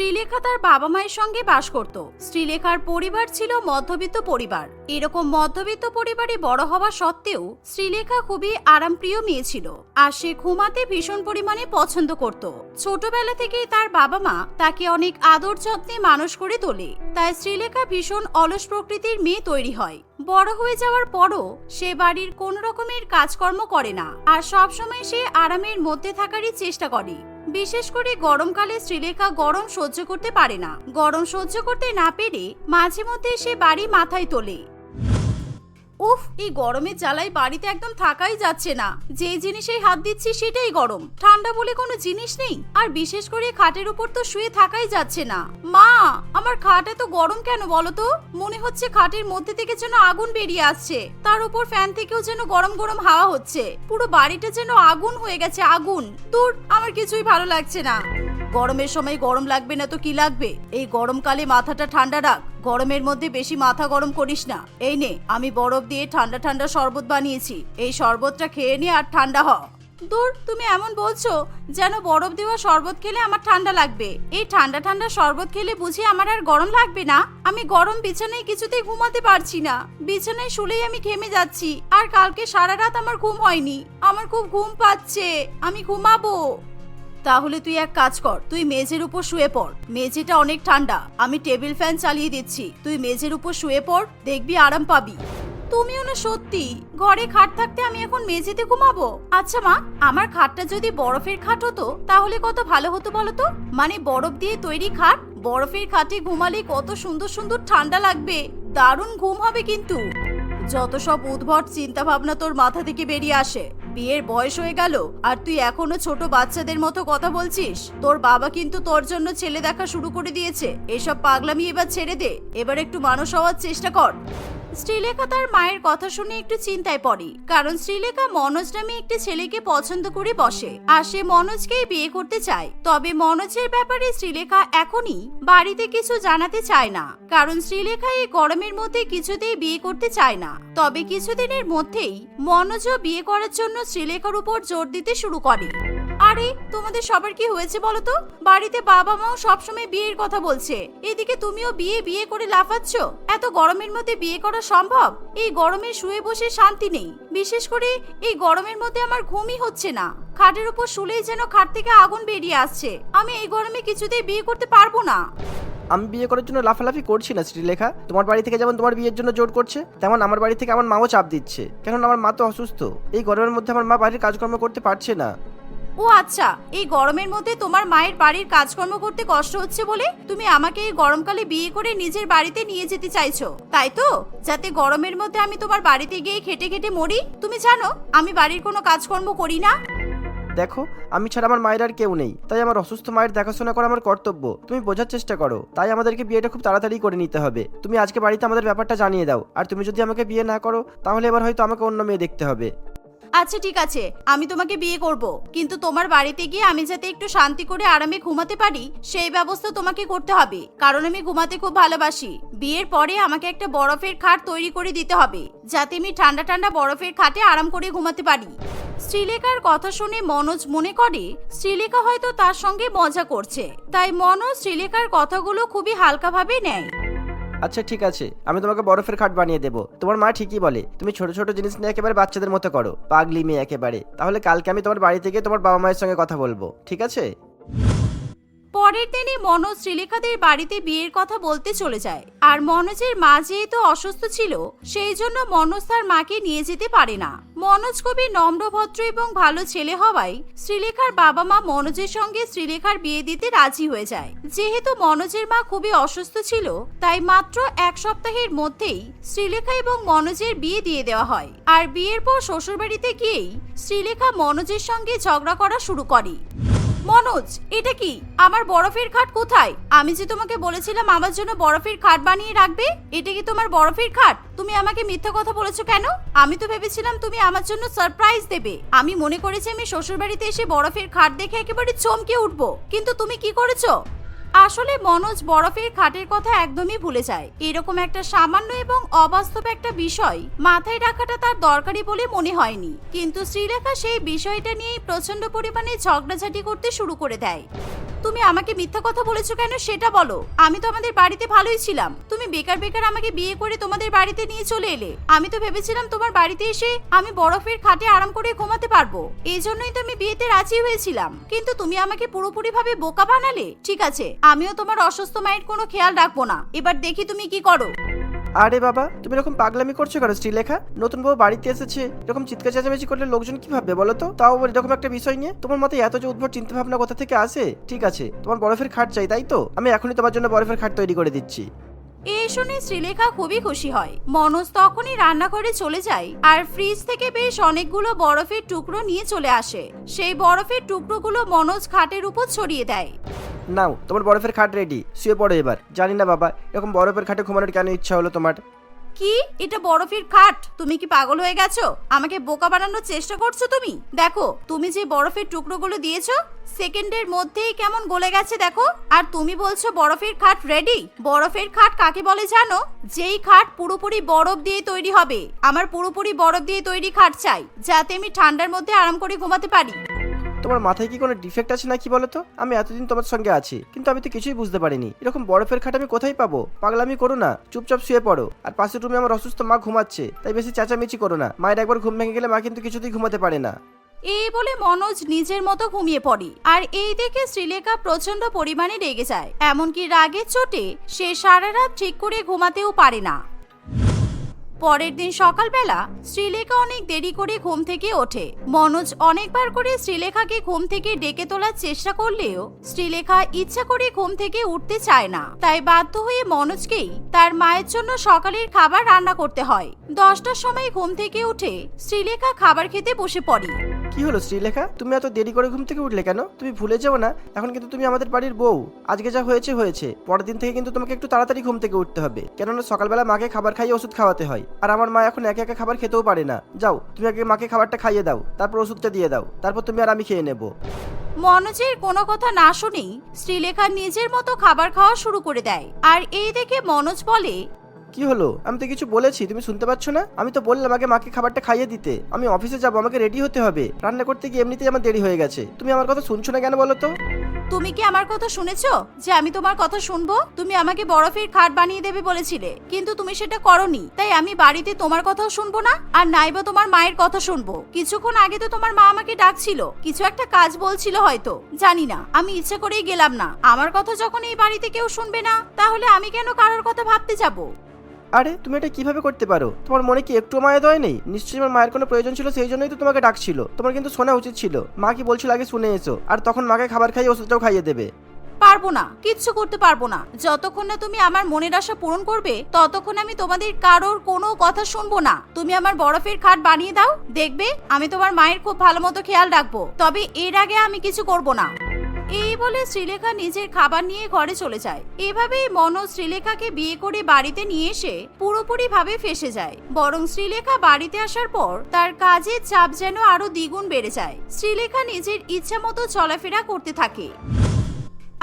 শ্রীলেখা তার বাবা মায়ের সঙ্গে বাস করত। শ্রীলেখার পরিবার ছিল মধ্যবিত্ত পরিবার। এরকম মধ্যবিত্ত পরিবারে বড় হওয়া সত্ত্বেও শ্রীলেখা খুবই আরামপ্রিয় মেয়ে ছিল আর সে ঘুমাতে ভীষণ পরিমাণে পছন্দ করত। ছোটবেলা থেকেই তার বাবা মা তাকে অনেক আদর যত্নে মানুষ করে তোলে। তাই শ্রীলেখা ভীষণ অলস প্রকৃতির মেয়ে তৈরি হয়। বড় হয়ে যাওয়ার পরও সে বাড়ির কোন রকমের কাজকর্ম করে না। আর সবসময় সে আরামের মধ্যে থাকারই চেষ্টা করে। বিশেষ করে গরমকালে শ্রীলেখা গরম সহ্য করতে পারে না। গরম সহ্য করতে না পেরে মাঝে মধ্যে সে বাড়ি মাথায় তোলে। উফ, এই গরমের জ্বালায় বাড়িতে একদম থাকাই যাচ্ছে না। যে জিনিসেই হাত দিচ্ছি সেটাই গরম। ঠান্ডা বলে কোনো জিনিস নেই। আর বিশেষ করে খাটের উপর তো শুয়ে থাকাই যাচ্ছে না। মা, আমার খাট এত গরম কেন বলো তো? মনে হচ্ছে খাটের মধ্যে থেকে যেন আগুন বেরিয়ে আসছে। তার উপর ফ্যান থেকেও যেন গরম গরম হাওয়া হচ্ছে। পুরো বাড়িটা যেন আগুন হয়ে গেছে, আগুন। দূর, আমার কিছুই ভালো লাগছে না। গরমের সময় গরম লাগবে না তো কি লাগবে? এই গরমকালে মাথাটা ঠান্ডা রাখ। গরমের মধ্যে বেশি মাথা গরম করিস না। এই নে, আমি বরফ দিয়ে ঠান্ডা ঠান্ডা শরবত বানিয়েছি। এই শরবতটা খেয়ে নে আর ঠান্ডা হ। দূর, তুমি এমন বলছো যেন বরফ দেওয়া শরবত খেলে আমার ঠান্ডা লাগবে। এই ঠান্ডা ঠান্ডা শরবত খেলে বুঝি আমার আর গরম লাগবে না? আমি গরম বিছানায় কিছুতেই ঘুমাতে পারছি না। বিছানায় শুলেই আমি ঘেমে যাচ্ছি। আর কালকে সারা রাত আমার ঘুম হয়নি। আমার খুব ঘুম পাচ্ছে। আমি ঘুমাবো। তাহলে তুই এক কাজ কর, তুই মেঝের উপর শুয়ে পড়। মেঝেটা অনেক ঠান্ডা, আমি টেবিল ফ্যান চালিয়ে দিচ্ছি। তুই মেঝের উপর শুয়ে পড়, দেখবি আরাম পাবি। তুমিও না সত্যি, ঘরে খাট থাকতে আমি এখন মেঝেতে ঘুমাবো? আচ্ছা মা, আমার খাটটা যদি বরফের খাট হতো, তাহলে কত ভালো হতো বলো তো? মানে বরফ দিয়ে তৈরি খাট, বরফের খাটে ঘুমালে কত সুন্দর সুন্দর ঠান্ডা লাগবে। দারুণ ঘুম হবে কিন্তু। যত সব উদ্ভট চিন্তা ভাবনা তোর মাথা থেকে বেরিয়ে আসে। বিয়ের বয়স হয়ে গেল, আর তুই এখনও ছোট বাচ্চাদের মতো কথা বলছিস? তোর বাবা কিন্তু তোর জন্য ছেলে দেখা শুরু করে দিয়েছে। এসব পাগলামি এবার ছেড়ে দে। এবার একটু মানুষ হওয়ার চেষ্টা কর। শ্রীলেখা তার মায়ের কথা শুনে একটু চিন্তায় পড়ে, কারণ শ্রীলেখা মনোজ নামে একটি ছেলেকে পছন্দ করে বসে, আর সে মনোজকেই বিয়ে করতে চায়। তবে মনোজের ব্যাপারে শ্রীলেখা এখনই বাড়িতে কিছু জানাতে চায় না, কারণ শ্রীলেখা এই গরমের মধ্যে কিছুতেই বিয়ে করতে চায় না। তবে কিছুদিনের মধ্যেই মনোজও বিয়ে করার জন্য শ্রীলেখার উপর জোর দিতে শুরু করে। আরে, তোমাদের সবার কি হয়েছে বলো তো? বাড়িতে বাবা মাও সবসময় বিয়ের কথা বলছে। এদিকে তুমিও বিয়ে বিয়ে করে লাফাচ্ছ? এত গরমের মধ্যে বিয়ে করা সম্ভব? এই গরমে শুয়ে বসে শান্তি নেই। বিশেষ করে এই গরমের মধ্যে আমার ঘুমই হচ্ছে না। খাটের উপর শুলেই যেন খাট থেকে আগুন বেরিয়ে আসছে। আমি এই গরমে কিছুতেই বিয়ে করতে পারব না। আমি বিয়ে করার জন্য লাফালাফি করছি না, শ্রীলেখা। তোমার বাড়ি থেকে যেমন তোমার বিয়ের জন্য জোর করছে, তেমন আমার বাড়ি থেকে আমার মাও চাপ দিচ্ছে। কেননা আমার মা তো অসুস্থ। এই গরমের মধ্যে আমার মা বাড়ির কাজকর্ম করতে পারছে না। ও আচ্ছা এই গরমের মধ্যে তোমার মায়ের বাড়ির কাজকর্ম করতে কষ্ট হচ্ছে বলে তুমি আমাকে এই গরমকালে বিয়ে করে নিজের বাড়িতে নিয়ে যেতে চাইছো, তাই তো? যাতে গরমের মধ্যে আমি তোমার বাড়িতে গিয়ে খেটে খেটে মরি? তুমি জানো, আমি বাড়ির কোনো কাজকর্ম করি না। দেখো, আমি ছাড়া আমার মায়ের আর কেউ নেই, তাই আমার অসুস্থ মায়ের দেখাশোনা করা আমার কর্তব্য। তুমি বোঝার চেষ্টা করো, তাই আমাদেরকে বিয়েটা খুব তাড়াতাড়ি করে নিতে হবে। তুমি আজকে বাড়িতে আমাদের ব্যাপারটা জানিয়ে দাও, আর তুমি যদি আমাকে বিয়ে না করো, তাহলে এবার হয়তো আমাকে অন্য মেয়ে দেখতে হবে। আচ্ছা ঠিক আছে। আমি তোমাকে বিয়ে করব। কিন্তু তোমার বাড়িতে গিয়ে আমি যাতে একটু শান্তি করে আরামে ঘুমাতে পারি, সেই ব্যবস্থা তোমাকে করতে হবে। কারণ আমি ঘুমাতে খুব ভালোবাসি। বিয়ের পরে আমাকে একটা বরফের খাট তৈরি করে দিতে হবে, যাতে আমি ঠান্ডা ঠান্ডা বরফের খাটে আরাম করে ঘুমাতে পারি। শ্রীলেখার কথা শুনে মনোজ মনে করে, শ্রীলেখা হয়তো তার সঙ্গে মজা করছে। তাই মনোজ শ্রীলেখার কথাগুলো খুবই হালকাভাবে নেয়। আচ্ছা ঠিক আছে। আমি তোমাকে বরফের খাট বানিয়ে দেবো। তোমার মা ঠিকই বলে, তুমি ছোট ছোট জিনিস নিয়ে একেবারে বাচ্চাদের মতো করো। পাগলি মেয়ে একেবারে। তাহলে কালকে আমি তোমার বাড়ি থেকে তোমার বাবা মায়ের সঙ্গে কথা বলব। ঠিক আছে? পরের দিনই মনোজ শ্রীলেখাদের বাড়িতে বিয়ের কথা বলতে চলে যায়। আর মনোজের মা যেহেতু অসুস্থ ছিল, সেই জন্য মনোজ তার মাকে নিয়ে যেতে পারে না। মনোজ খুবই নম্রভদ্র এবং ভালো ছেলে হওয়ায় শ্রীলেখার বাবা মা মনোজের সঙ্গে শ্রীলেখার বিয়ে দিতে রাজি হয়ে যায়। যেহেতু মনোজের মা খুবই অসুস্থ ছিল, তাই মাত্র এক সপ্তাহের মধ্যেই শ্রীলেখা এবং মনোজের বিয়ে দিয়ে দেওয়া হয়। আর বিয়ের পর শ্বশুরবাড়িতে গিয়েই শ্রীলেখা মনোজের সঙ্গে ঝগড়া করা শুরু করে। মনোজ, এটা কি? আমার বরফের খাট কোথায়? আমি যে তোমাকে বলেছিলাম আমার জন্য বরফের খাট বানিয়ে রাখবে, এটা কি তোমার বরফের খাট? তুমি আমাকে মিথ্যা কথা বলেছ কেন? আমি তো ভেবেছিলাম তুমি আমার জন্য সারপ্রাইজ দেবে। আমি মনে করেছি আমি শ্বশুরবাড়িতে এসে বরফের খাট দেখে একেবারে চমকে উঠবো। কিন্তু তুমি কি করেছ? আসলে মনোজ বরফের খাটের কথা একদমই ভুলে যায়। এরকম একটা সামান্য এবং অবাস্তব একটা বিষয় মাথায় রাখাটা তার দরকারি বলে মনে হয়নি। কিন্তু শ্রীলেখা সেই বিষয়টা নিয়ে প্রচণ্ড পরিমাণে ঝগড়াঝাটি করতে শুরু করে দেয়। তুমি আমাকে মিথ্যা কথা বলেছ কেন সেটা বলো। আমি তো আমাদের বাড়িতে ভালোই ছিলাম। তুমি বেকার বেকার আমাকে বিয়ে করে তোমাদের বাড়িতে নিয়ে চলে এলে। আমি তো ভেবেছিলাম তোমার বাড়িতে এসে আমি বরফের খাটে আরাম করে ঘুমাতে পারব। এই জন্যই তো আমি বিয়েতে রাজি হয়েছিলাম। কিন্তু তুমি আমাকে পুরোপুরি ভাবে বোকা বানালে? ঠিক আছে। আমিও তোমার অসুস্থ মায়ের কোনো খেয়াল রাখব না। এবার দেখি তুমি কি করো। আরে বাবা তুমি এরকম পাগলামি করছ কেন শ্রীলেখা? নতুন বউ বাড়িতে এসেছে এরকম চিৎকার চেঁচামেচি করলে লোকজন কি ভাববে বলো তো? তাও এরকম একটা বিষয় নিয়ে? তোমার মতে এত যে উদ্ভট চিন্তা ভাবনা কোথা থেকে আসে? ঠিক আছে তোমার বরফের খাট চাই তাই তো? আমি এখনই তোমার জন্য বরফের খাট তৈরি করে দিচ্ছি। এই শুনে শ্রীলেখা খুবই খুশি হয়। মনোজ তখনই রান্নাঘরে চলে যায় আর ফ্রিজ থেকে বেশ অনেকগুলো বরফের টুকরো নিয়ে চলে আসে। সেই বরফের টুকরোগুলো মনোজ খাটের উপর ছড়িয়ে দেয়। নাও, তোমার বরফের খাট রেডি শুয়ে পড়ো এবার। জানি না বাবা, এরকম বরফের খাটে ঘুমানোর কেন ইচ্ছা হলো তোমার? কি? এটা বরফের খাট? তুমি কি পাগল হয়ে গেছো? আমাকে বোকা বানানোর চেষ্টা করছ তুমি? দেখো, তুমি যে বরফের টুকরোগুলো দিয়েছ, সেকেন্ডের মধ্যেই কেমন গলে গেছে দেখো। আর তুমি বলছো বরফের খাট রেডি বরফের খাট কাকে বলে জানো? যেই খাট পুরোপুরি বরফ দিয়ে তৈরি হবে। আমার পুরোপুরি বরফ দিয়ে তৈরি খাট চাই, যাতে আমি ঠান্ডার মধ্যে আরাম করে ঘুমাতে পারি। তোমার মাথায় কি কোনো ডিফেক্ট আছে নাকি বলো তো? আমি এতদিন তোমার সঙ্গে আছি, কিন্তু আমি তো কিছুই বুঝতে পারিনি। এরকম বরফের খাট আমি কোথায় পাবো? পাগলামি করো না, চুপচাপ শুয়ে পড়ো। আর পাশের রুমে আমার অসুস্থ মা ঘুমাচ্ছে, তাই বেশি চেঁচামেচি করো না। মায়ের একবার ঘুম ভেঙে গেলে মা কিন্তু কিছুতেই ঘুমাতে পারে না। এই বলে মনোজ নিজের মতো ঘুমিয়ে পড়ে। আর এই দেখে শ্রীলেখা প্রচণ্ড পরিমাণে রেগে যায়। এমনকি রাগের চোটে সে সারা রাত ঠিক করে ঘুমাতেও পারে না। পরের দিন সকালবেলা শ্রীলেখা অনেক দেরি করে ঘুম থেকে ওঠে। মনোজ অনেকবার করে শ্রীলেখাকে ঘুম থেকে ডেকে তোলার চেষ্টা করলেও শ্রীলেখা ইচ্ছা করে ঘুম থেকে উঠতে চায় না। তাই বাধ্য হয়ে মনোজকেই তার মায়ের জন্য সকালের খাবার রান্না করতে হয়। দশটার সময় ঘুম থেকে উঠে শ্রীলেখা খাবার খেতে বসে পড়ে। কি হলো শ্রীলেখা? তুমি এত দেরি করে ঘুম থেকে উঠলে কেন? তুমি ভুলে যাও না। এখন কিন্তু তুমি আমাদের বাড়ির বউ। আজকে যা হয়েছে হয়েছে। পরের দিন থেকে কিন্তু তোমাকে একটু তাড়াতাড়ি ঘুম থেকে উঠতে হবে। কেননা সকালবেলা মাকে খাবার খাইয়ে ওষুধ খাওয়াতে হয়। আর আমার মা এখন একে একে খাবার খেতেও পারে না। যাও, তুমি আগে মাকে খাবারটা খাইয়ে দাও। তারপর ওষুধটা দিয়ে দাও। তারপর তুমি আর আমি খেয়ে নেব। মনোজের কোনো কথা না শুনেই শ্রীলেখা নিজের মতো খাবার খাওয়া শুরু করে দেয়। আর এই দেখে মনোজ বলে কি হলো? আমি তো কিছু বলেছি, তুমি শুনতে পাচ্ছ না? আমি তো বললাম আগে মাকে খাবারটা খাইয়ে দিতে। আমি অফিসে যাব, আমাকে রেডি হতে হবে। রান্না করতে গিয়ে এমনিতেই আমার দেরি হয়ে গেছে। তুমি আমার কথা শুনছো না কেন বলো তো? তুমি কি আমার কথা শুনেছো? যে আমি তোমার কথা শুনব? তুমি আমাকে বরফের খাট বানিয়ে দেবে বলেছিলে, কিন্তু তুমি সেটা করনি। তাই আমি বাড়িতে তোমার কথাও শুনব না, আর নাইবা তোমার মায়ের কথা শুনব। কিছুক্ষণ আগে তো তোমার মা আমাকে ডাকছিল। কিছু একটা কাজ বলছিল হয়তো। জানি না, আমি ইচ্ছে করেই গেলাম না। আমার কথা যখন এই বাড়িতে কেউ শুনবে না, তাহলে আমি কেন কারোর কথা ভাবতে যাব? আরে, তুমি এটা কীভাবে করতে পারো? তোমার মনে কি একটু মায়া দয় নেই? নিশ্চয়ই আমার মায়ের কোনো প্রয়োজন ছিল, সেই জন্যই তো তোমাকে ডাকছিল। তোমার কিন্তু শোনা উচিত ছিল। মা কি বলছিল আগে শুনে এসো। আর তখন মাকে খাবার খাইয়ে ওষুধটাও খাইয়ে দেবে। পারব না, কিচ্ছু করতে পারব না। যতক্ষণ না তুমি আমার মনের আশা পূরণ করবে, ততক্ষণ আমি তোমাদের কারোর কোনো কথা শুনব না। তুমি আমার বরফের খাট বানিয়ে দাও, দেখবে আমি তোমার মায়ের খুব ভালো মতো খেয়াল রাখব। তবে এর আগে আমি কিছু করব না। এই বলে শ্রীলেখা নিজের খাবার নিয়ে ঘরে চলে যায়। এভাবেই মনোজ শ্রীলেখাকে বিয়ে করে বাড়িতে নিয়ে এসে পুরোপুরি ভাবে ফেসে যায়। বরং শ্রীলেখা বাড়িতে আসার পর তার কাজের চাপ যেন আরও দ্বিগুণ বেড়ে যায়। শ্রীলেখা নিজের ইচ্ছা মতো চলাফেরা করতে থাকে।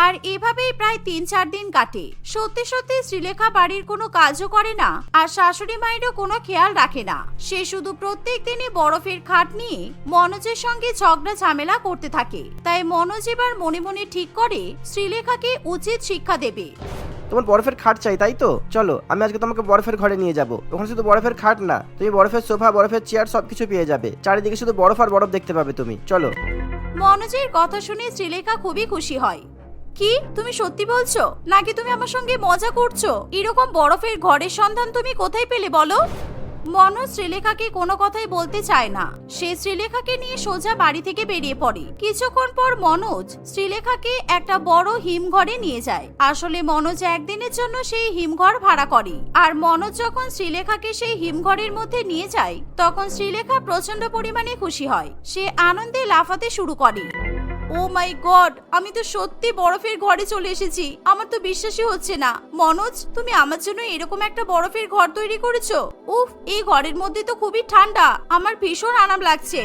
আর এভাবেই প্রায় তিন চার দিন কাটে। সত্যি সত্যি শ্রীলেখা বাড়ির কোনো কাজও করে না আর শাশুড়ি মায়েরও কোনো খেয়াল রাখে না। সে শুধু প্রত্যেক দিনই বরফের খাট নিয়ে মনোজের সঙ্গে ঝগড়া ঝামেলা করতে থাকে। তাই মনোজ এবার মনে মনে ঠিক করে শ্রীলেখাকে উচিত শিক্ষা দেবে। তোমার বরফের খাট চাই তাই তো? চলো আমি আজকে তোমাকে বরফের ঘরে নিয়ে যাব। ওখানে শুধু বরফের খাট না তুমি বরফের সোফা বরফের চেয়ার সবকিছু পেয়ে যাবে। চারিদিকে শুধু বরফ আর বরফ দেখতে পাবে তুমি। চলো। মনোজের কথা শুনে শ্রীলেখা খুবই খুশি হয়। কি? তুমি সত্যি বলছো? নাকি তুমি আমার সঙ্গে মজা করছ? এরকম বরফের ঘরের সন্ধান তুমি কোথায় পেলে বলো? মনোজ শ্রীলেখাকে কোনো কথাই বলতে চায় না। সে শ্রীলেখাকে নিয়ে সোজা বাড়ি থেকে বেরিয়ে পড়ে। কিছুক্ষণ পর মনোজ শ্রীলেখাকে একটা বড় হিমঘরে নিয়ে যায়। আসলে মনোজ একদিনের জন্য সেই হিমঘর ভাড়া করে। আর মনোজ যখন শ্রীলেখাকে সেই হিমঘরের মধ্যে নিয়ে যায়, তখন শ্রীলেখা প্রচণ্ড পরিমাণে খুশি হয়। সে আনন্দে লাফাতে শুরু করে। ও মাই গড আমি তো সত্যি বরফের ঘরে চলে এসেছি। আমার তো বিশ্বাসই হচ্ছে না। মনোজ, তুমি আমার জন্য এরকম একটা বরফের ঘর তৈরি করেছ? উফ, এই ঘরের মধ্যে তো খুবই ঠান্ডা। আমার ভীষণ আরাম লাগছে।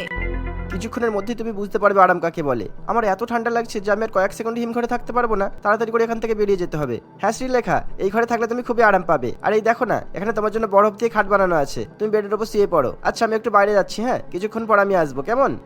কিছুক্ষণের মধ্যেই তুমি বুঝতে পারবে আরাম কাকে বলে। আমার এত ঠান্ডা লাগছে যে আমি আর কয়েক সেকেন্ড হিমঘরে থাকতে পারব না। তাড়াতাড়ি করে এখান থেকে বেরিয়ে যেতে হবে। হ্যাঁ শ্রীলেখা, এই ঘরে থাকলে তুমি খুবই আরাম পাবে। আর এই দেখো না, এখানে তোমার জন্য বরফ দিয়ে খাট বানানো আছে। তুমি বেডের উপর শুয়ে পড়ো। আচ্ছা আমি একটু বাইরে যাচ্ছি হ্যাঁ? কিছুক্ষণ পর আমি আসব, কেমন?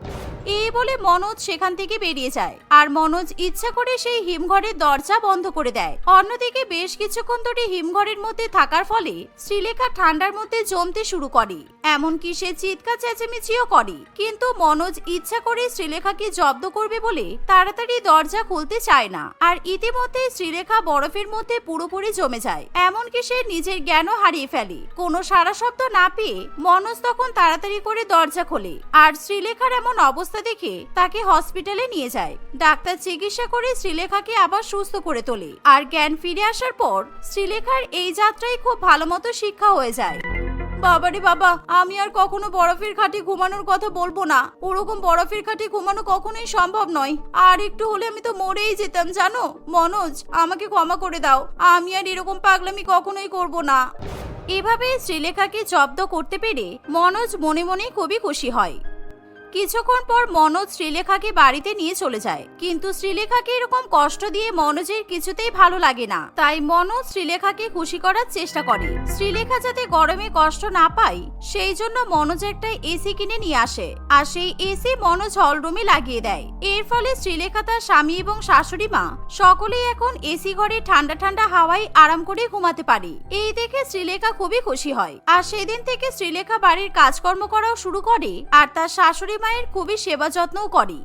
এই বলে মনোজ সেখান থেকে বেরিয়ে যায়। আর মনোজ ইচ্ছা করে সেই হিমঘরের দরজা বন্ধ করে দেয়। অন্যদিকে বেশ কিছুক্ষণ ধরে হিমঘরের মধ্যে থাকার ফলে শ্রীলেখা ঠান্ডার মধ্যে জমতে শুরু করে। এমনকি সে চিৎকার চেঁচেমেচিও করে। কিন্তু মনোজ ইচ্ছা করে শ্রীলেখাকে জব্দ করবে বলে তাড়াতাড়ি দরজা খুলতে চায় না। আর ইতিমধ্যে শ্রীলেখা বরফের মধ্যে পুরোপুরি জমে যায়। এমনকি সে নিজের জ্ঞানও হারিয়ে ফেলে। কোনো সারা শব্দ না পেয়ে মনোজ তখন তাড়াতাড়ি করে দরজা খোলে। আর শ্রীলেখার এমন অবস্থা দেখে তাকে হসপিটালে নিয়ে যায়। ডাক্তার চিকিৎসা করে শ্রীলেখাকে আবার সুস্থ করে তোলে। আর জ্ঞান ফিরে আসার পর শ্রীলেখার এই যাত্রায় খুব ভালো মতো শিক্ষা হয়ে যায়। বাবারে বাবা, আমি আর কখনো বরফের খাটে ঘুমানোর কথা বলব না। ওরকম বরফের খাটে ঘুমানো কখনোই সম্ভব নয়। আর একটু হলে আমি তো মরেই যেতাম, জানো? মনোজ, আমাকে ক্ষমা করে দাও। আমি আর এরকম পাগলামি কখনোই করব না। এভাবে শ্রীলেখাকে জব্দ করতে পেরে মনোজ মনে মনে খুবই খুশি হয়। কিছুক্ষণ পর মনোজ শ্রীলেখাকে বাড়িতে নিয়ে চলে যায়। কিন্তু শ্রীলেখাকে এরকম কষ্ট দিয়ে মনোজের কিছুতেই ভালো লাগে না। তাই মনোজ শ্রীলেখাকে খুশি করার চেষ্টা করে। শ্রীলেখা যাতে গরমে কষ্ট না পায়, সেই জন্য মনোজ একটা এসি কিনে নিয়ে আসে। আর সেই এসি মনোজ হলরুমে লাগিয়ে দেয়। এর ফলে শ্রীলেখা তার স্বামী এবং শাশুড়ি মা সকলেই এখন এসি ঘরে ঠান্ডা ঠান্ডা হাওয়ায় আরাম করে ঘুমাতে পারে। এই দেখে শ্রীলেখা খুবই খুশি হয়। আর সেদিন থেকে শ্রীলেখা বাড়ির কাজকর্ম করাও শুরু করে। আর তার শাশুড়ি মায়ের খুবই সেবা যত্নও করে।